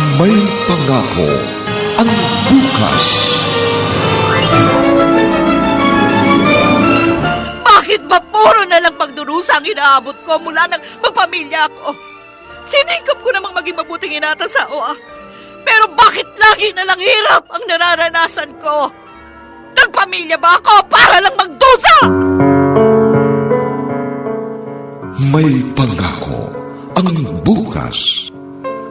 May pangako ang bukas. Bakit ba puro na lang pagdurusa ang inaabot ko mula nang magpamilya ako? Sinikap ko namang maging mabuting ina at asawa. Pero bakit lagi na lang hirap ang nararanasan ko? Nagpamilya ba ako para lang magdusa? May pangako ang bukas.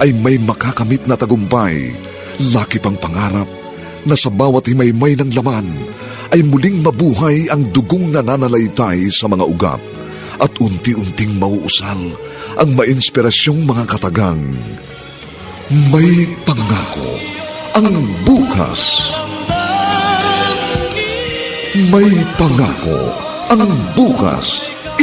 ay may makakamit na tagumpay, laki pang pangarap na sa bawat himaymay ng laman ay muling mabuhay ang dugong nananalaytay sa mga ugat at unti-unting mauusal ang mainspirasyong mga katagang. May pangako ang bukas. May pangako ang bukas.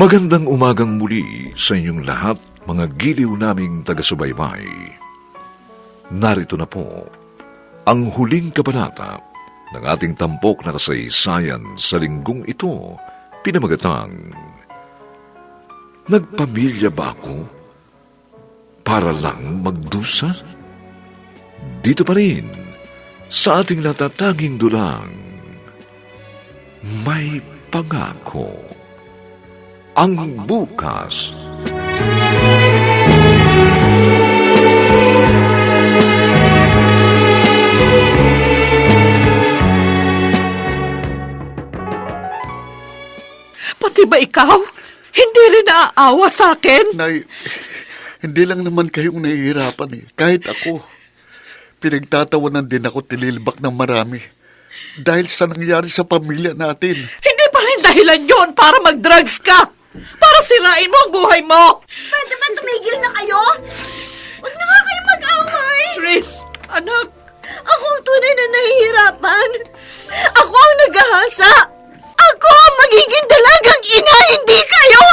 Magandang umagang muli sa inyong lahat, mga giliw naming taga-subaybay. Narito na po ang huling kabanata ng ating tampok na kasaysayan sa linggong ito, pinamagatang Nagpamilya ba ako para lang magdusa? Dito pa rin sa ating natatanging dulang may pangako ang bukas. Pati ba ikaw? Hindi rin naaawa sa akin? Nay, hindi lang naman kayong nahihirapan eh. Kahit ako. Pinagtatawanan din ako tililbak ng marami. Dahil sa nangyari sa pamilya natin. Hindi pa rin dahilan yon para mag-drugs ka. Para sirain mo ang buhay mo. Pwede ba tumigil na kayo? Huwag na nga kayo mag-away. Tris, anak, Ako ang tunay na nahihirapan. Ako ang naghahasa. Ako ang magiging dalagang ina, hindi kayo!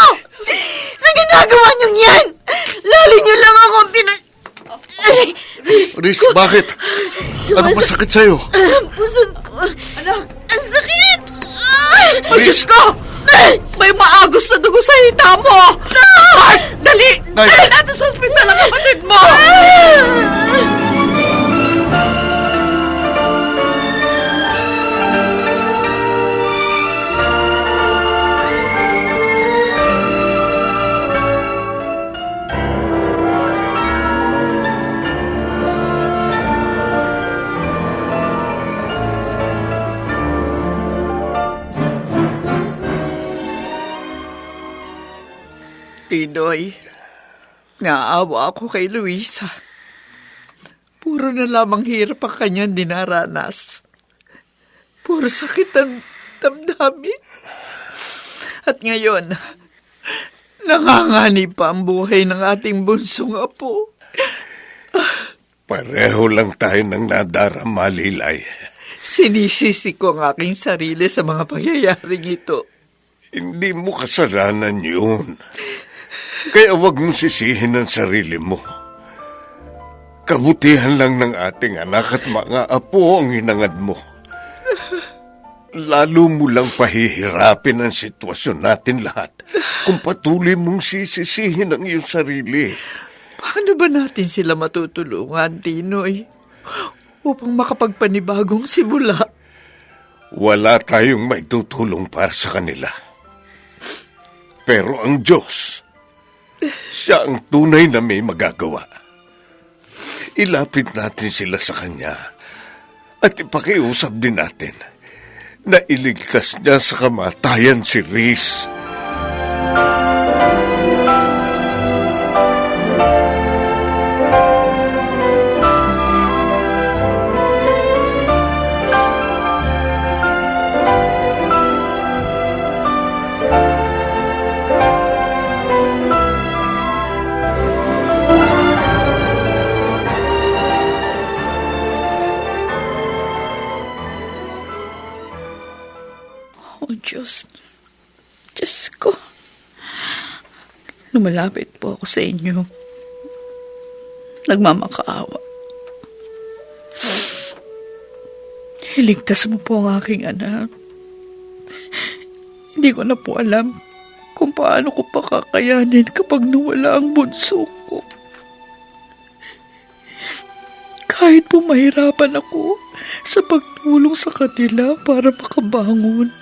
Sa ginagawa niyong yan, lalo niyo lang ako pina... Ay, Riz, bakit? Ano Sumas- masakit sa'yo? Ah, Puson ko. anak, Ang sakit! Ay! Ay, Diyos ko! May maagos na dugo sa hita mo! Mark, dali! Nay! Dali natin sa ospital ang kapatid mo! Tinoy, naawa ako kay Luisa. Puro na lamang hirap ang kanyang dinaranas. Puro sakit ang damdamin. At ngayon, nanganganib pa ang buhay ng ating bunsong apo. Pareho lang tayo ng nadarama, Lilay. Sinisisi ko ang aking sarili sa mga pangyayaring ito. Hindi mo kasalanan yun. Kaya huwag mong sisihin ang sarili mo. Kabutihan lang ng ating anak at mga apo ang hinangad mo. Lalo mo lang pahihirapin ang sitwasyon natin lahat kung patuloy mong sisisihin ang iyong sarili. Paano ba natin sila matutulungan, Tinoy? Upang makapagpanibagong simula. Wala tayong may tutulong para sa kanila. Pero ang Diyos, siya ang tunay na may magagawa. Ilapit natin sila sa Kanya at ipakiusap din natin na iligtas niya sa kamatayan si Reese. Lumalapit po ako sa inyo. Nagmamakaawa. Iligtas mo po ang aking anak. Hindi ko na po alam kung paano ko pa kakayanin kapag nawala ang bunso ko. Kahit po mahirapan ako sa pagtulong sa kanila para makabangon.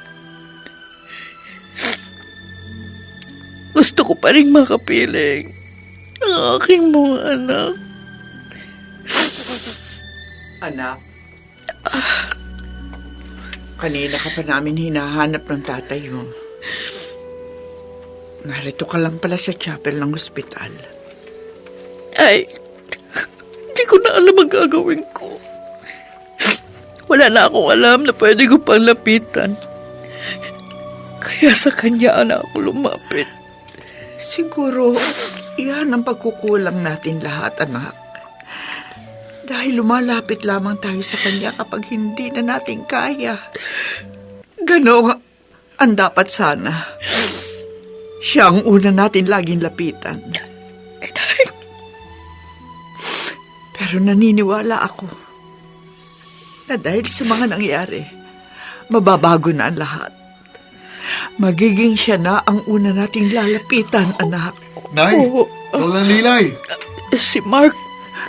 Gusto ko pa rin makapiling ang aking mga anak. Anak. Kanina ka pa namin hinahanap ng tatay mo. Narito ka lang pala sa chapel ng ospital. Ay, hindi ko na alam ang gagawin ko. Wala na akong alam na pwede ko pang lapitan. Kaya sa kanya na ako lumapit. Siguro, iyan ang pagkukulang natin lahat, anak. Dahil lumalapit lamang tayo sa kanya kapag hindi na natin kaya. Gano'n ang dapat sana. Siya ang una natin laging lapitan. Pero naniniwala ako na dahil sa mga nangyari, mababago na ang lahat. Magiging siya na ang una nating lalapitan, anak. Nay, Oo. Lolang Lilay, Si Mark,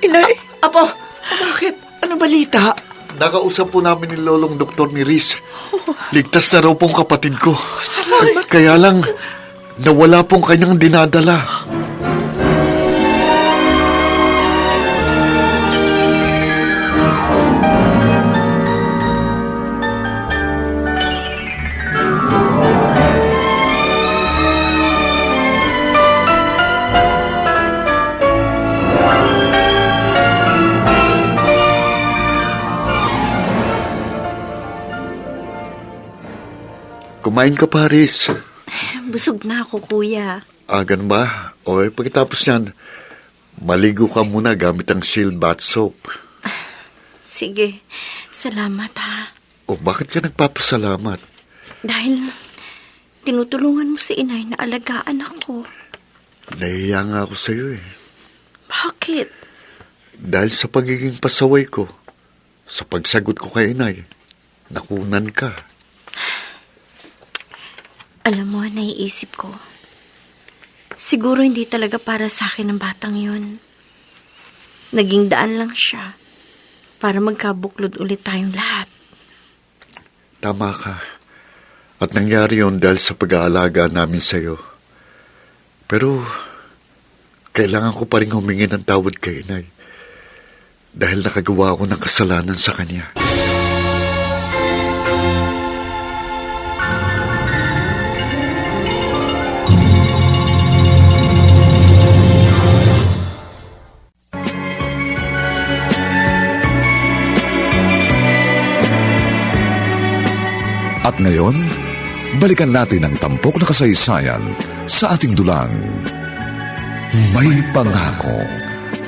inay, Apo, bakit? Ano balita? nakausap po namin ni Lolong Doktor ni Riz. Ligtas na raw pong kapatid ko. Salamat. Kaya lang, nawala pong kanyang dinadala. Kumain ka pa, Riz. Busog na ako, kuya. Ah, ganun ba? O, eh, pagkatapos yan, maligo ka muna gamit ang shield bath soap. Sige, salamat ha. O, bakit ka nagpapasalamat? Dahil tinutulungan mo si inay na alagaan ako. Nahiya nga ako sa'yo eh. Bakit? Dahil sa pagiging pasaway ko, sa pagsagot ko kay inay, nakunan ka. Alam mo, naiisip ko. Siguro hindi talaga para sa akin ang batang yun. Naging daan lang siya para magkabuklod ulit tayong lahat. Tama ka. At nangyari yon dahil sa pag-aalaga namin sa'yo. Pero, kailangan ko pa rin humingi ng tawad kay inay. Dahil nakagawa ako ng kasalanan sa kanya. At ngayon, balikan natin ang tampok na kasaysayan sa ating dulang. May pangako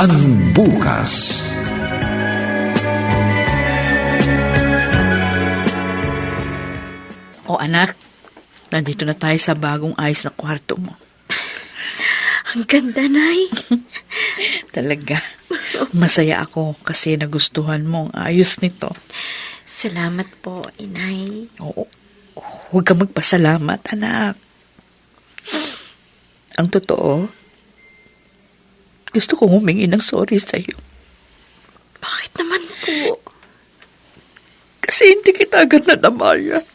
ang bukas. O anak, nandito na tayo sa bagong ayos na kwarto mo. Ang ganda, Nay. Talaga. Masaya ako kasi nagustuhan mo ang ayos nito. Salamat po, Inay. Oo. Huwag ka magpasalamat, anak. Ang totoo, gusto kong humingi ng sorry sa'yo. Bakit naman po? Kasi hindi kita agad nadamayan.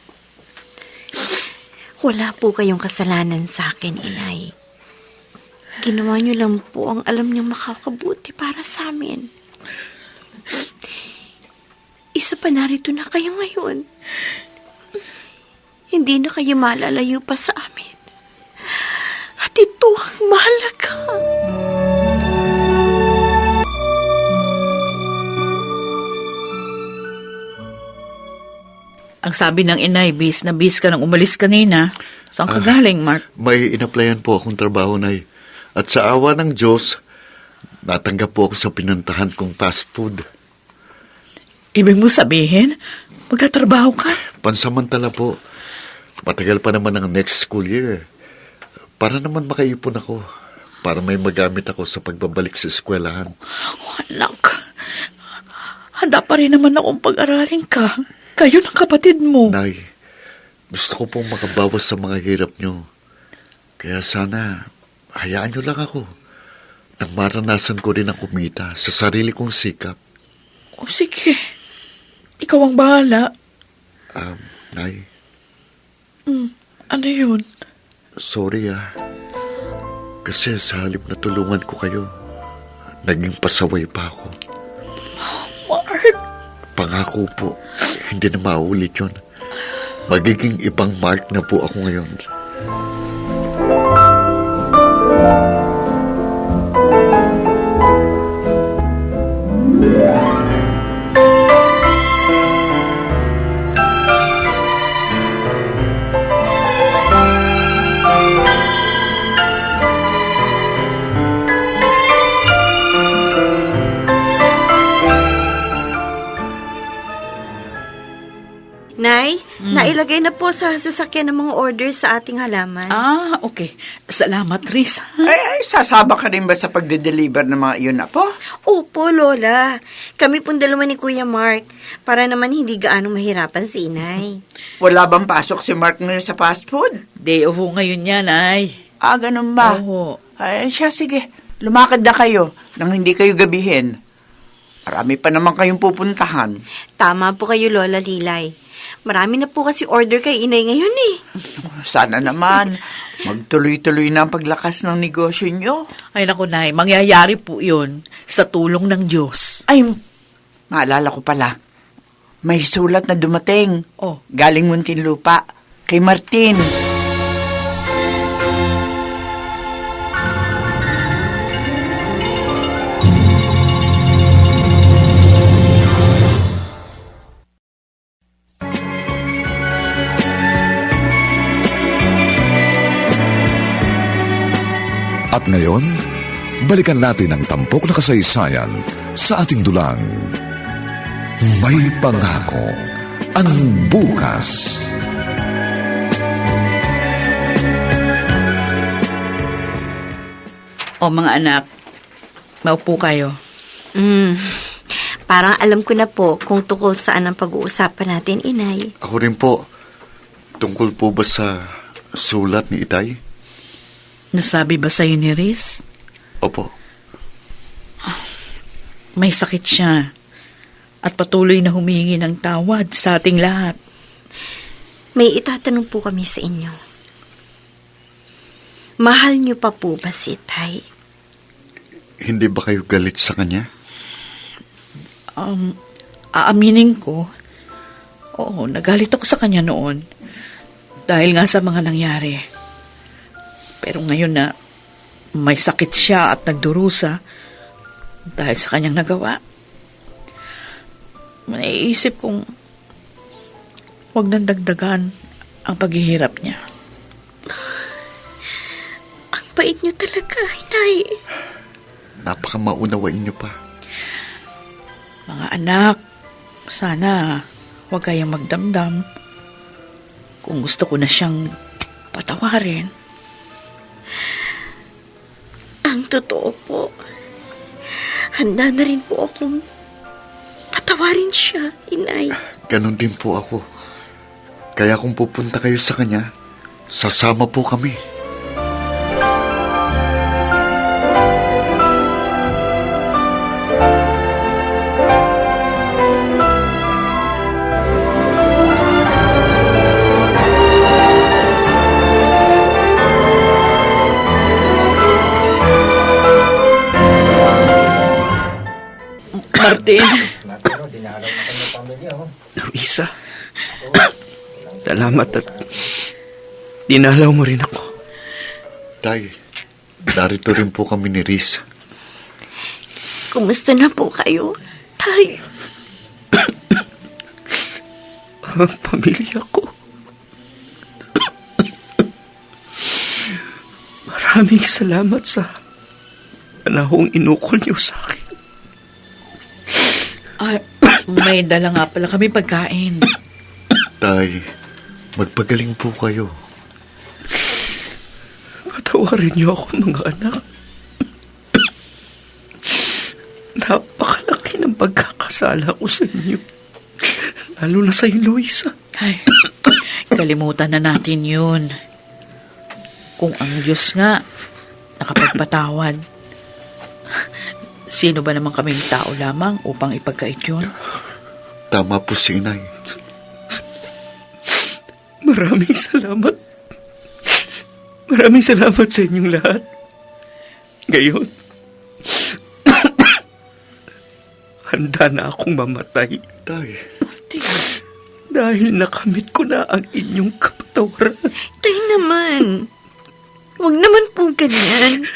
Wala po kayong kasalanan sa akin, Inay. Ginawa niyo lang po ang alam niyong makakabuti para sa amin. Isa pa narito na kayo ngayon. Hindi na kayo malalayo pa sa amin. At ito ang mahalaga. Ang sabi ng inay, bis na bis ka nang umalis kanina. Saan ka galing, Mark? May inaplayan po akong trabaho, Nay. At sa awa ng Diyos, natanggap po ako sa pinuntahan kong fast food. Ibig mo sabihin, magkatrabaho ka? Pansamantala po. Matagal pa naman ang next school year. Para naman makaipon ako. Para may magamit ako sa pagbabalik sa eskwelahan. Oh, anak, handa pa rin naman akong pag-aralin ka. Kayo ng kapatid mo. Nay, gusto ko pong makabawas sa mga hirap nyo. Kaya sana, hayaan nyo lang ako. Nang maranasan ko rin ang kumita sa sarili kong sikap. O sige, ikaw ang bahala. Um, Nay, Ano yun? sorry ah. Kasi sa halip na tulungan ko kayo, naging pasaway pa ako. Mark, Pangako po, hindi na maulit yun. Magiging ibang mark na po ako ngayon. Nailagay na po sa sasakyan ng mga orders sa ating halaman. ah, okay. Salamat, Riz. Ay, ay, sasama ka rin ba sa pagde-deliver ng mga iyon na po? Opo, Lola. Kami pong dalawa ni Kuya Mark para naman hindi gaano mahirapan si Inay. Wala bang pasok si Mark ngayon sa fast food? Day ho ngayon yan, ay. Ah, ganun ba? Oo. Ay, siya, sige. Lumakad na kayo nang hindi kayo gabihin. Marami pa naman kayong pupuntahan. Tama po kayo, Lola Lilay. Marami na po kasi order kay Inay ngayon eh. Sana naman, magtuloy-tuloy na ang paglakas ng negosyo nyo. Ay, naku, Nay, mangyayari po yun sa tulong ng Diyos. Ay, maalala ko pala. May sulat na dumating. Oh. Galing Muntinlupa. Kay Martin. At balikan natin ang tampok na kasaysayan sa ating dulang. May pangako ang bukas. O mga anak, maupo kayo. Mm. Parang alam ko na po kung tungkol saan ang pag-uusapan natin, Inay. Ako rin po, tungkol po ba sa sulat ni Itay? Nasabi ba sa'yo ni Riz? Opo. May sakit siya. At patuloy na humingi ng tawad sa ating lahat. May itatanong po kami sa inyo. Mahal niyo pa po ba si Tay? Hindi ba kayo galit sa kanya? Um, aaminin ko, oo, nagalit ako sa kanya noon. Dahil nga sa mga nangyari. Pero ngayon na may sakit siya at nagdurusa dahil sa kanyang nagawa. Naiisip kong huwag nang dagdagan ang paghihirap niya. Ang bait niyo talaga, Inay. Napaka maunawain niyo pa. Mga anak, sana huwag kayong magdamdam. Kung gusto ko na siyang patawarin. Totoo po. Handa na rin po akong patawarin siya, inay. Ganon din po ako. Kaya kung pupunta kayo sa kanya, sasama po kami. Martin, Luisa, salamat at dinalaw mo rin ako. Tay, narito rin po kami ni Riz. Kumusta na po kayo? Tay, Ang pamilya ko. Maraming salamat sa panahong inukol niyo sa akin. Ah, may dala nga pala kami pagkain. Tay, magpagaling po kayo. Patawarin niyo ako, mga anak. Napakalaki ng pagkakasala ko sa inyo. Lalo na sa Luisa. Ay, kalimutan na natin yun. Kung ang Diyos nga nakapagpatawad, sino ba naman kaming tao lamang upang ipagkait yun? Tama po si Inay. Maraming salamat. Maraming salamat sa inyong lahat. Ngayon, handa na akong mamatay Tay, dahil nakamit ko na ang inyong kapatawaran. tay naman. Huwag naman po ganyan.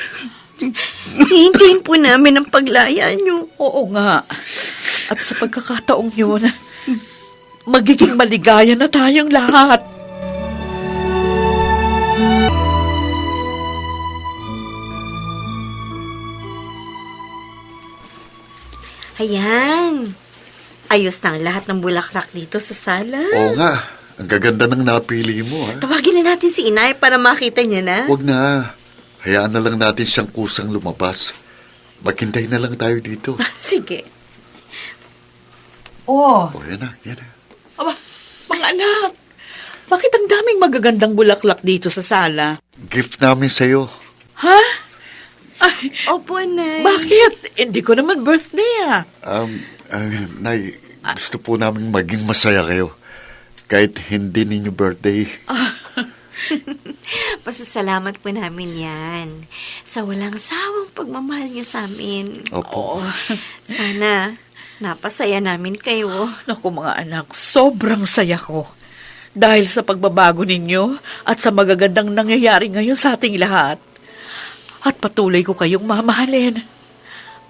Hihintayin po namin ang paglaya niyo. Oo nga. At sa pagkakataong yun, magiging maligaya na tayong lahat. Ayan. Ayos na ang lahat ng bulaklak dito sa sala. oo nga. Ang gaganda ng napili mo, ha? Tawagin na natin si inay para makita niya na. Huwag na. Hayaan na lang natin siyang kusang lumabas. Maghintay na lang tayo dito. Sige. Oh, O, yan na, yan na. aba, mga anak, bakit ang daming magagandang bulaklak dito sa sala? Gift namin sa'yo. Ha? Ay, Opo, Nay. bakit? Hindi ko naman birthday ah. Um, uh, Nay, gusto po namin maging masaya kayo. Kahit hindi ninyo birthday. Pasasalamat po namin yan. Sa walang sawang pagmamahal niyo sa amin. Opo. Sana napasaya namin kayo. Naku mga anak, sobrang saya ko. Dahil sa pagbabago ninyo at sa magagandang nangyayari ngayon sa ating lahat. At patuloy ko kayong mamahalin.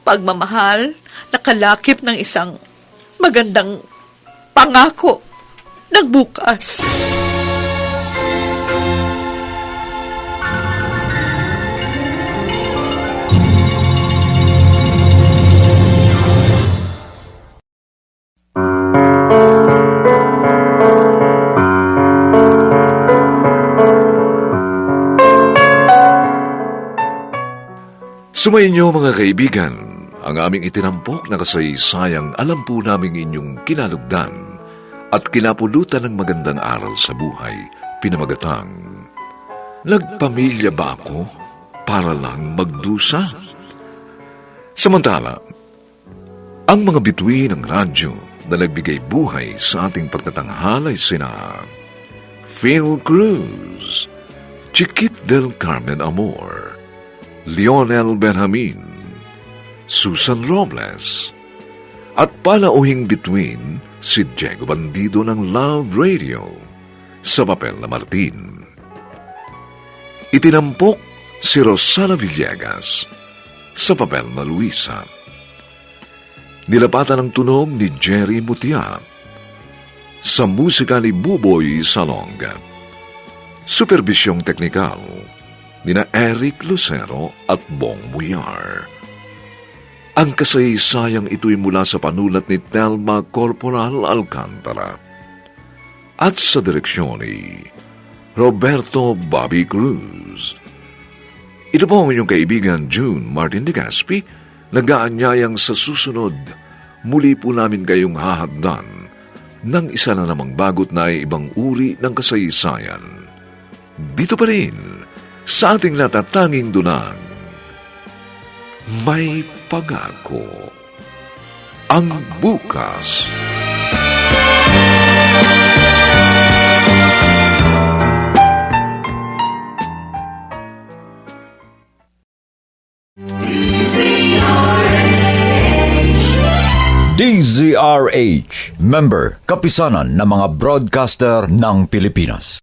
Pagmamahal, nakalakip ng isang magandang pangako ng bukas. Sumayin niyo mga kaibigan, ang aming itinampok na kasaysayang alam po namin inyong kinalugdan at kinapulutan ng magandang aral sa buhay, pinamagatang. Nagpamilya ba ako para lang magdusa? Samantala, ang mga bituin ng radyo na nagbigay buhay sa ating pagtatanghalay sina Phil Cruz, Chiquit del Carmen Amor, Lionel Benjamin, Susan Robles, at palauhing between si Diego Bandido ng Love Radio sa papel na Martin. Itinampok si Rosana Villegas sa papel na Luisa. Nilapatan ang tunog ni Jerry Mutia sa musika ni Buboy Salonga. Superbisyong teknikal nina Eric Lucero at Bong Muyar. Ang kasaysayang ito'y mula sa panulat ni Telma Corporal Alcantara at sa direksyon ni Roberto Bobby Cruz. Ito po ang inyong kaibigan June Martin de Gaspi, nag-aanyayang sa susunod, muli po namin kayong hahagdan ng isa na namang bagot na ibang uri ng kasaysayan. Dito pa rin, sa ating natatanging dunang, may pagako. Ang bukas. DZRH, member, kapisanan ng mga broadcaster ng Pilipinas.